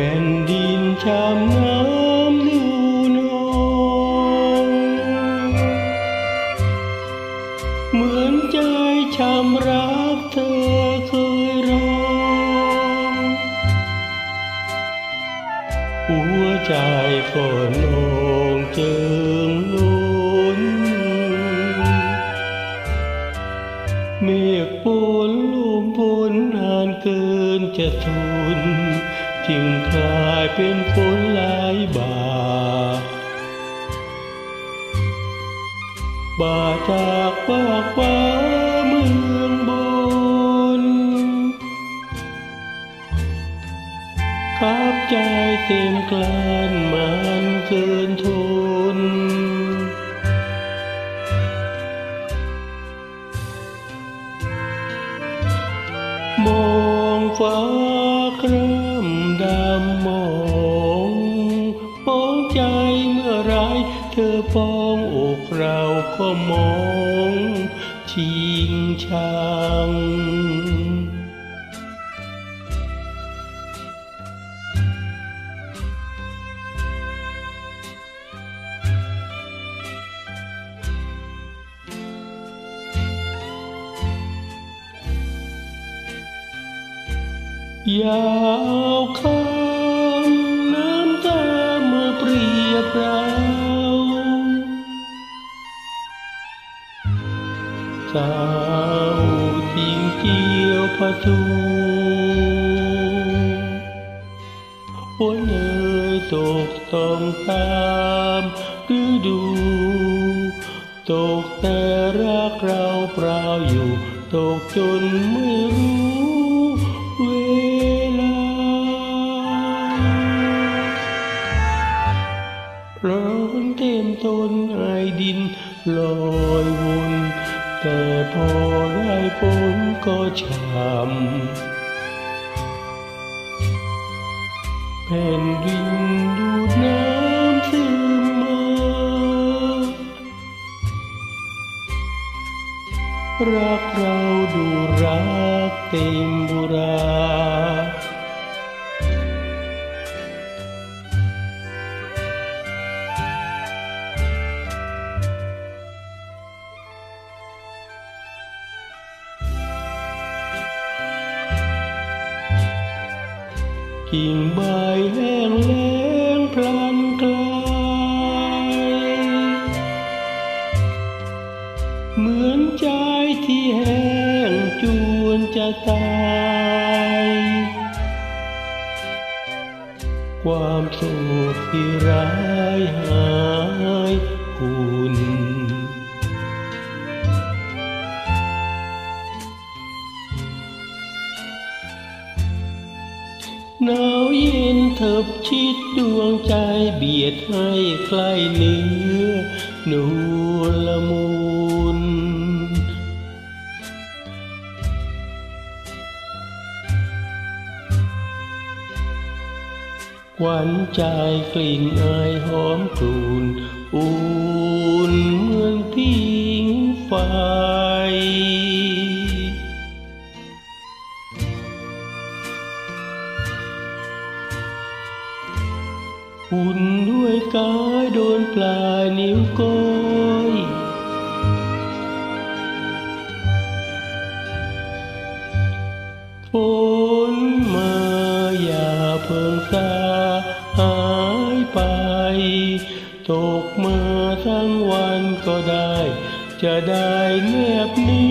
ผ่นดินชามน้ำลูนองเหมือนใจชามรักเธอเคยร้องหัวใจก็นองเจิงล้นเมฆฝนลมฝนนานเกินจะทน จึงกลายเป็นฝนหลายบาบาจากฟากฟ้าเมืองบนขับใจเต็มกลานมันเกินทนมองฟ้าคร่ เธอปองอกเราก็มองชิงชังยาวคำ ทิ้งเกี่ยวพะทูฝนเอ่ยตกต้องตามฤดูตกแต่รักเราเปล่าอยู่ตกจนไม่รู้เวลาร้อนเต็มต้นไอดินลอยวน แต่พอได้ฝนก็ช้ำแผ่นดินดูดน้ำซึมมา รักเราดูรักเต็มบุรา กิ่งใบแห้งแล้งพลันกลายเหมือนใจที่แห้งจวนจะตาย ความโศกที่ร้ายหายคุณ ย็นเถิบชิดดวงใจเบียดให้ใกล้เนื้อนวละมุนหวานใจกลิ่นอายหอมกลุ่นอุ่นเหมือนพิงไฟ อุ่นด้วยกายโดนปลายนิ้วก้อยฝนมาอย่าเพิ่งสาหายไป ตกมาทั้งวันก็ได้ จะได้แนบเนี